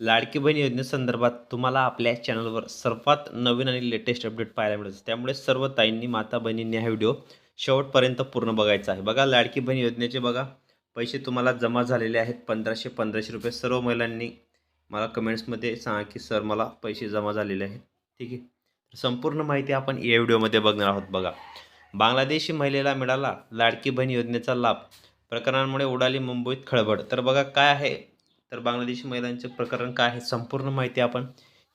लाडकी बहीण योजनेसंदर्भात तुम्हाला आपल्या चॅनलवर सर्वात नवीन आणि लेटेस्ट अपडेट पाहायला मिळेल त्यामुळे सर्व ताईंनी माता बहिणींनी हा व्हिडिओ शेवटपर्यंत पूर्ण बघायचा आहे. बघा लाडकी बहीण योजनेचे बघा. पैसे तुम्हाला जमा झालेले आहेत पंधराशे पंधराशे रुपये. सर्व महिलांनी मला कमेंट्समध्ये सांगा की सर मला पैसे जमा झालेले आहेत. ठीक आहे? संपूर्ण माहिती आपण या व्हिडिओमध्ये बघणार आहोत बघा. बांगलादेशी महिलेला मिळाला लाडकी बहीण योजनेचा लाभ. प्रकरणांमुळे उडाली मुंबईत खळबळ. तर बघा काय आहे? तर बांगलादेशी महिलांचे प्रकरण काय आहे संपूर्ण माहिती आपण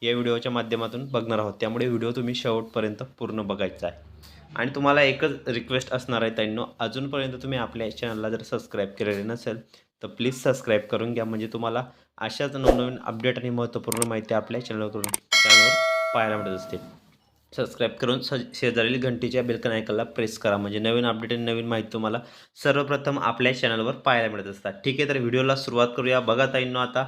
या व्हिडिओच्या माध्यमातून बघणार आहोत. त्यामुळे व्हिडिओ तुम्ही शेवटपर्यंत पूर्ण बघायचा आहे. आणि तुम्हाला एकच रिक्वेस्ट असणार आहे त्यांनो अजूनपर्यंत तुम्ही आपल्या चॅनलला जर सबस्क्राईब केलेले नसेल तर प्लीज सबस्क्राईब करून घ्या. म्हणजे तुम्हाला अशाच नवनवीन अपडेट आणि महत्त्वपूर्ण माहिती आपल्या चॅनलवरून चॅनलवर पाहायला मिळत असतील. सबस्क्राईब करून स शेजारील घंटीच्या बेलकन आयकनला प्रेस करा. म्हणजे नवीन अपडेट आणि नवीन माहिती तुम्हाला सर्वप्रथम आपल्या चॅनलवर पाहायला मिळत असतात. ठीक आहे तर व्हिडिओला सुरुवात करूया. बघा ताईंनो आता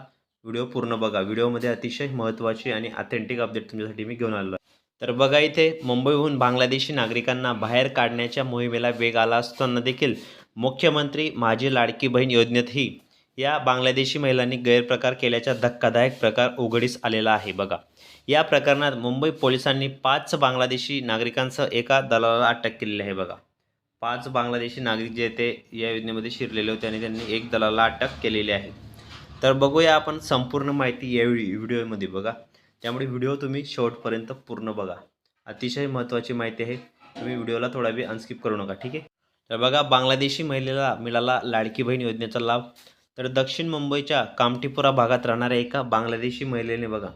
व्हिडिओ पूर्ण बघा. व्हिडिओमध्ये अतिशय महत्त्वाची आणि ऑथेंटिक अपडेट तुमच्यासाठी मी घेऊन आलो आहे. तर बघा इथे मुंबईहून बांगलादेशी नागरिकांना बाहेर काढण्याच्या मोहिमेला वेग आला असताना देखील मुख्यमंत्री माझी लाडकी बहीण योजनेतही या बांगलादेशी महिलांनी गैरप्रकार केल्याचा धक्कादायक प्रकार उघडीस आलेला आहे. बघा या प्रकरणात मुंबई पोलिसांनी पाच बांगलादेशी नागरिकांसह एका दलालाला अटक केलेली आहे बघा. पाच बांगलादेशी नागरिक जे ते या योजनेमध्ये शिरलेले होते आणि त्यांनी एक दलाला अटक केलेली आहे. तर बघूया आपण संपूर्ण माहिती यावेळी व्हिडिओमध्ये बघा. त्यामुळे व्हिडिओ तुम्ही शेवटपर्यंत पूर्ण बघा. अतिशय महत्त्वाची माहिती आहे. तुम्ही व्हिडिओला थोडा वेळ अनस्किप करू नका ठीक आहे? तर बघा बांगलादेशी महिलेला मिळाला लाडकी बहीण योजनेचा लाभ. तर दक्षिण मुंबईच्या कामठीपुरा भागात राहणाऱ्या एका बांगलादेशी महिलेने बघा.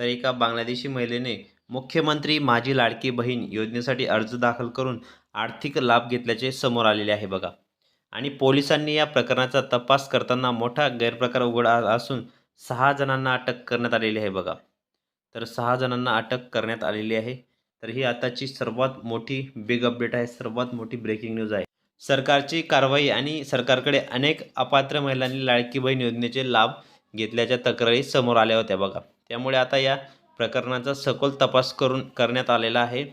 तर एका बांगलादेशी महिलेने मुख्यमंत्री माझी लाडकी बहीण योजनेसाठी अर्ज दाखल करून आर्थिक लाभ घेतल्याचे समोर आलेले आहे बघा. आणि पोलिसांनी या प्रकरणाचा तपास करताना मोठा गैरप्रकार उघड असून सहा जणांना अटक करण्यात आलेली आहे बघा. तर सहा जणांना अटक करण्यात आलेली आहे. तर ही आताची सर्वात मोठी बिग अपडेट आहे सर्वात मोठी ब्रेकिंग न्यूज आहे. सरकारची कारवाई आणि सरकारकडे अनेक अपात्र महिलांनी लाडकी बहीण योजनेचे लाभ घेतल्याच्या तक्रारी समोर आल्या होत्या बघा. त्यामुळे आता या प्रकरणाचा सखोल तपास करून करण्यात आलेला आहे.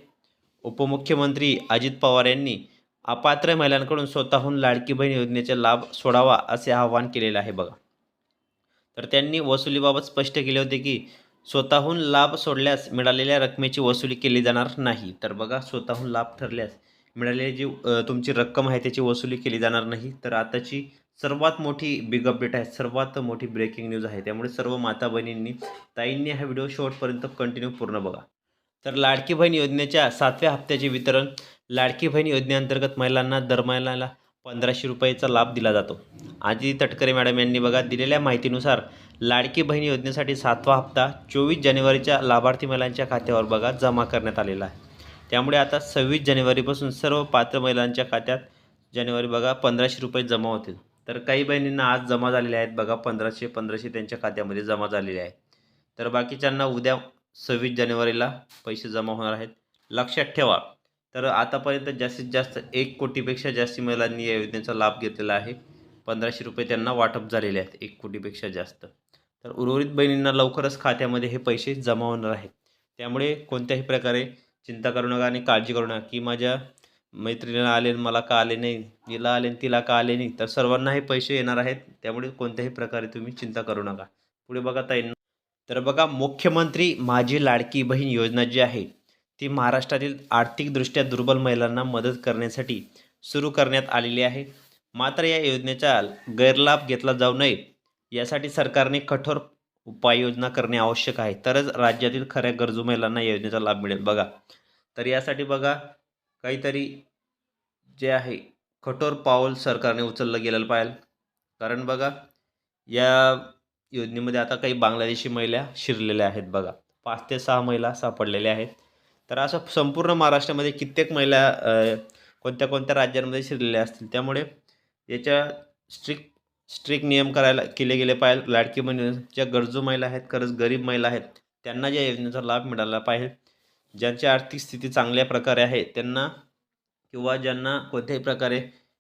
उपमुख्यमंत्री अजित पवार यांनी अपात्र महिलांकडून स्वतःहून लाडकी बहीण योजनेचा लाभ सोडावा असे आवाहन केलेले आहे बघा. तर त्यांनी वसुलीबाबत स्पष्ट केले होते की स्वतःहून लाभ सोडल्यास मिळालेल्या रकमेची वसुली केली जाणार नाही. तर बघा स्वतःहून लाभ ठरल्यास मिळालेली जी तुमची रक्कम आहे त्याची वसुली केली जाणार नाही. तर आताची सर्वात मोठी बिग अपडेट आहे. सर्वात मोठी ब्रेकिंग न्यूज आहे. त्यामुळे सर्व माता बहिणींनी ताईंनी हा व्हिडिओ शेवटपर्यंत कंटिन्यू पूर्ण बघा. तर लाडकी बहीण योजनेच्या सातव्या हप्त्याचे वितरण लाडकी बहीण योजनेअंतर्गत महिलांना दर महिन्याला पंधराशे रुपयेचा लाभ दिला जातो. आदिती तटकरे मॅडम यांनी बघा दिलेल्या माहितीनुसार लाडकी बहीण योजनेसाठी सातवा हप्ता चोवीस जानेवारीच्या लाभार्थी महिलांच्या खात्यावर बघा जमा करण्यात आलेला आहे. त्यामुळे आता सव्वीस जानेवारीपासून सर्व पात्र महिलांच्या खात्यात जानेवारी बघा पंधराशे रुपये जमा होतील. तर काही बहिणींना आज जमा झालेले आहेत. बघा पंधराशे पंधराशे त्यांच्या खात्यामध्ये जमा झालेले आहे तर बाकीच्यांना उद्या सव्वीस जानेवारीला पैसे जमा होणार आहेत. लक्षात ठेवा. तर आतापर्यंत जास्तीत जास्त एक कोटीपेक्षा जास्ती महिलांनी या योजनेचा लाभ घेतलेला आहे. पंधराशे रुपये त्यांना वाटप झालेले आहेत एक कोटीपेक्षा जास्त. तर उर्वरित बहिणींना लवकरच खात्यामध्ये हे पैसे जमा होणार आहेत. त्यामुळे कोणत्याही प्रकारे चिंता करू नका आणि काळजी करू नका. की माझ्या मैत्रिणीला आले मला का आले नाही? हिला आले तिला का आले नाही? तर सर्वांना हे पैसे येणार आहेत. त्यामुळे कोणत्याही प्रकारे तुम्ही चिंता करू नका. पुढे बघा ताईंना तर बघा मुख्यमंत्री माझी लाडकी बहीण योजना जी आहे ती महाराष्ट्रातील आर्थिकदृष्ट्या दुर्बल महिलांना मदत करण्यासाठी सुरू करण्यात आलेली आहे. मात्र या योजनेचा गैरलाभ घेतला जाऊ नये यासाठी सरकारने कठोर उपाययोजना करणे आवश्यक आहे. तरच राज्यातील खऱ्या गरजू महिलांना योजनेचा लाभ मिळेल. बघा. तर यासाठी बघा काहीतरी जे आहे कठोर पाऊल सरकारने उचललं गेलेलं पाहिजे कारण बघा या योजनेमध्ये आता काही बांगलादेशी महिला शिरलेल्या आहेत बघा. पाच ते सहा महिला सापडलेल्या आहेत. तर असं संपूर्ण महाराष्ट्रामध्ये कित्येक महिला कोणत्या कोणत्या राज्यांमध्ये शिरलेल्या असतील त्यामुळे याच्या स्ट्रिक्ट स्ट्रिक्ट नियम करायला केले गेले पाहिजे लाडकी महिला ज्या गरजू महिला आहेत खरंच गरीब महिला आहेत त्यांना ज्या योजनेचा लाभ मिळाला पाहिजे. ज्यांची आर्थिक स्थिती चांगल्या प्रकारे आहे त्यांना किंवा ज्यांना कोणत्याही प्रकारे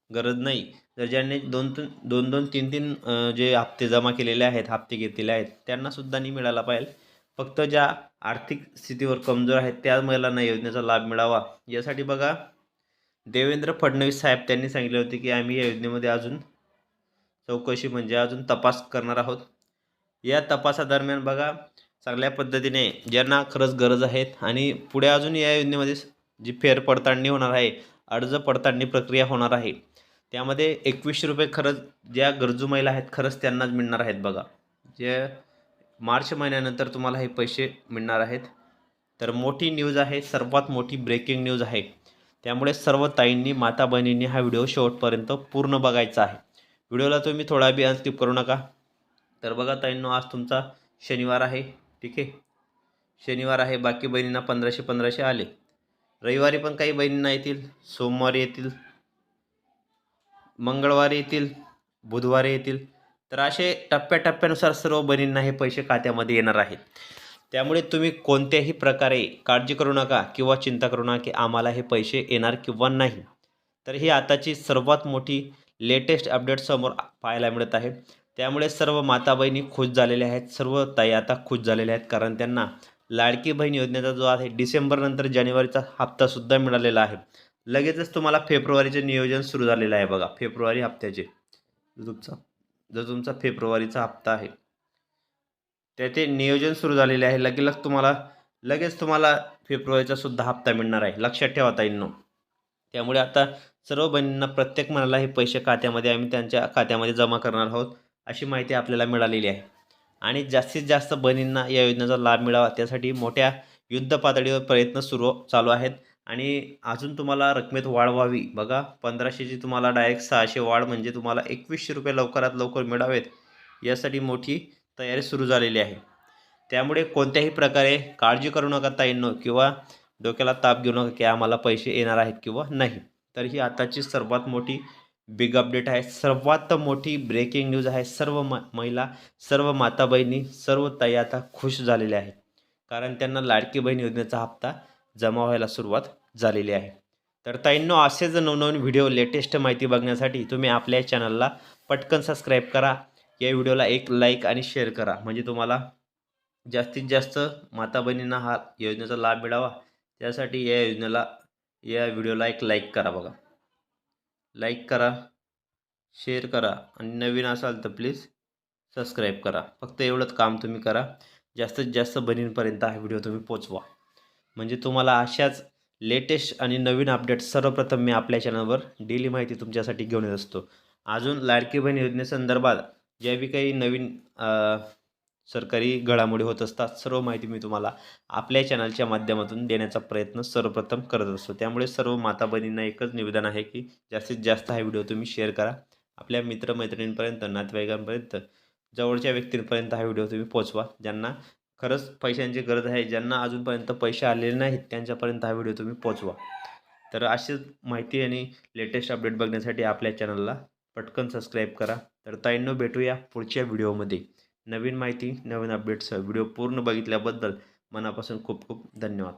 गरज नाही तर ज्यांनी दोन तीन दोन दोन तीन तीन जे हप्ते जमा केलेले आहेत हप्ते घेतलेले आहेत त्यांनासुद्धा नाही मिळाला पाहिजे. फक्त ज्या आर्थिक स्थितीवर कमजोर आहेत त्या महिलांना योजनेचा लाभ मिळावा. यासाठी बघा देवेंद्र फडणवीस साहेब त्यांनी सांगितले होते की आम्ही या योजनेमध्ये अजून चौकशी म्हणजे अजून तपास करणार आहोत. या तपासादरम्यान बघा चांगल्या पद्धतीने ज्यांना खरंच गरज आहेत आणि पुढे अजून या योजनेमध्ये जी फेरपडताळणी होणार आहे अर्ज पडताळणी प्रक्रिया होणार आहे त्यामध्ये एकवीसशे रुपये खरंच ज्या गरजू महिला आहेत खरंच त्यांनाच मिळणार आहेत बघा. जे मार्च महिन्यानंतर तुम्हाला हे पैसे मिळणार आहेत. तर मोठी न्यूज आहे सर्वात मोठी ब्रेकिंग न्यूज आहे. त्यामुळे सर्व ताईंनी माता बहिणींनी हा व्हिडिओ शेवटपर्यंत पूर्ण बघायचा आहे. व्हिडिओला तुम्ही थोडा बी अनस्किप करू नका. तर बघा ताईंनो आज तुमचा शनिवार आहे. ठीक आहे. शनिवार आहे बाकी बहिणींना पंधराशे पंधराशे आले. रविवारी पण काही बहिणींना येतील सोमवारी येतील मंगळवारी येतील बुधवारी येतील. तर असे टप्प्याटप्प्यानुसार सर्व बहिणींना हे पैसे खात्यामध्ये येणार आहेत. त्यामुळे तुम्ही कोणत्याही प्रकारे काळजी करू नका किंवा चिंता करू नका की आम्हाला हे पैसे येणार किंवा नाही. तर ही आताची सर्वात मोठी लेटेस्ट अपडेट समोर पाहायला मिळत आहे. त्यामुळे सर्व माता बहिणी खुश झालेल्या आहेत सर्व ताई आता खुश झालेल्या आहेत कारण त्यांना लाडकी बहीण योजनेचा जो आहे डिसेंबरनंतर जानेवारीचा हप्तासुद्धा मिळालेला आहे. लगेचच तुम्हाला फेब्रुवारीचे नियोजन सुरू झालेलं आहे बघा फेब्रुवारी हप्त्याचे. तुमचा जो तुमचा फेब्रुवारीचा हप्ता आहे त्याचे नियोजन सुरू झालेले आहे. लगेच तुम्हाला लगेच तुम्हाला फेब्रुवारीचा सुद्धा हप्ता मिळणार आहे. लक्षात ठेवा ताईंनो. त्यामुळे आता सर्व बहिणींना प्रत्येक मनाला हे पैसे खात्यामध्ये आम्ही त्यांच्या खात्यामध्ये जमा करणार आहोत. अशी माहिती आपल्याला मिळालेली आहे. आणि जास्तीत जास्त बहिणींना या योजनेचा लाभ मिळावा त्यासाठी मोठ्या युद्ध पातळीवर प्रयत्न सुरू चालू आहेत. आणि अजून तुम्हाला रकमेत वाढ व्हावी. बघा पंधराशेची तुम्हाला डायरेक्ट सहाशे वाढ म्हणजे तुम्हाला एकवीसशे रुपये लवकरात लवकर मिळावेत यासाठी मोठी तयारी सुरू झालेली आहे. त्यामुळे कोणत्याही प्रकारे काळजी करू नका ताईंनो किंवा डोक्याला ताप घेऊ नका की आम्हाला पैसे येणार आहेत किंवा नाही. तर ही आताची सर्वात मोठी बिग अपडेट आहे. सर्वात मोठी ब्रेकिंग न्यूज आहे. सर्व म महिला सर्व माता बहिणी सर्व ताई आता खुश झालेल्या आहेत. कारण त्यांना लाडकी बहीण योजनेचा हप्ता जमा व्हायला सुरुवात झालेली आहे. तर ताईंनो असेच नवनवीन व्हिडिओ लेटेस्ट माहिती बघण्यासाठी तुम्ही आपल्या चॅनलला पटकन सबस्क्राईब करा. या व्हिडिओला एक लाईक आणि शेअर करा. म्हणजे तुम्हाला जास्तीत जास्त माता बहिणींना हा योजनेचा लाभ मिळावा. त्यासाठी या योजनेला या व्हिडिओला एक लाईक करा बघा. लाईक करा शेअर करा आणि नवीन असाल तर प्लीज सबस्क्राईब करा. फक्त एवढंच काम तुम्ही करा. जास्तीत जास्त बहिणींपर्यंत हा व्हिडिओ तुम्ही पोचवा. म्हणजे तुम्हाला अशाच लेटेस्ट आणि नवीन अपडेट सर्वप्रथम मी आपल्या चॅनलवर डेली माहिती तुमच्यासाठी घेऊन येत असतो. अजून लाडकी बहीण योजनेसंदर्भात ज्या बी काही नवीन सरकारी घडामोडी होत असतात. सर्व माहिती मी तुम्हाला आपल्या चॅनलच्या माध्यमातून देण्याचा प्रयत्न सर्वप्रथम करत असतो. त्यामुळे सर्व माता बहिणींना एकच निवेदन आहे की जास्तीत जास्त हा व्हिडिओ तुम्ही शेअर करा. आपल्या मित्रमैत्रिणींपर्यंत नातेवाईकांपर्यंत जवळच्या व्यक्तींपर्यंत हा व्हिडिओ तुम्ही पोचवा. ज्यांना खरंच पैशांची गरज आहे ज्यांना अजूनपर्यंत पैसे आलेले नाहीत त्यांच्यापर्यंत हा व्हिडिओ तुम्ही पोचवा. तर अशीच माहिती आणि लेटेस्ट अपडेट बघण्यासाठी आपल्या चॅनलला पटकन सबस्क्राईब करा. तर ताईंनो भेटूया पुढच्या व्हिडिओमध्ये नवीन माहिती नवीन अपडेट्स व्हिडिओ पूर्ण बघितल्याबद्दल मनापासून खूप खूप धन्यवाद.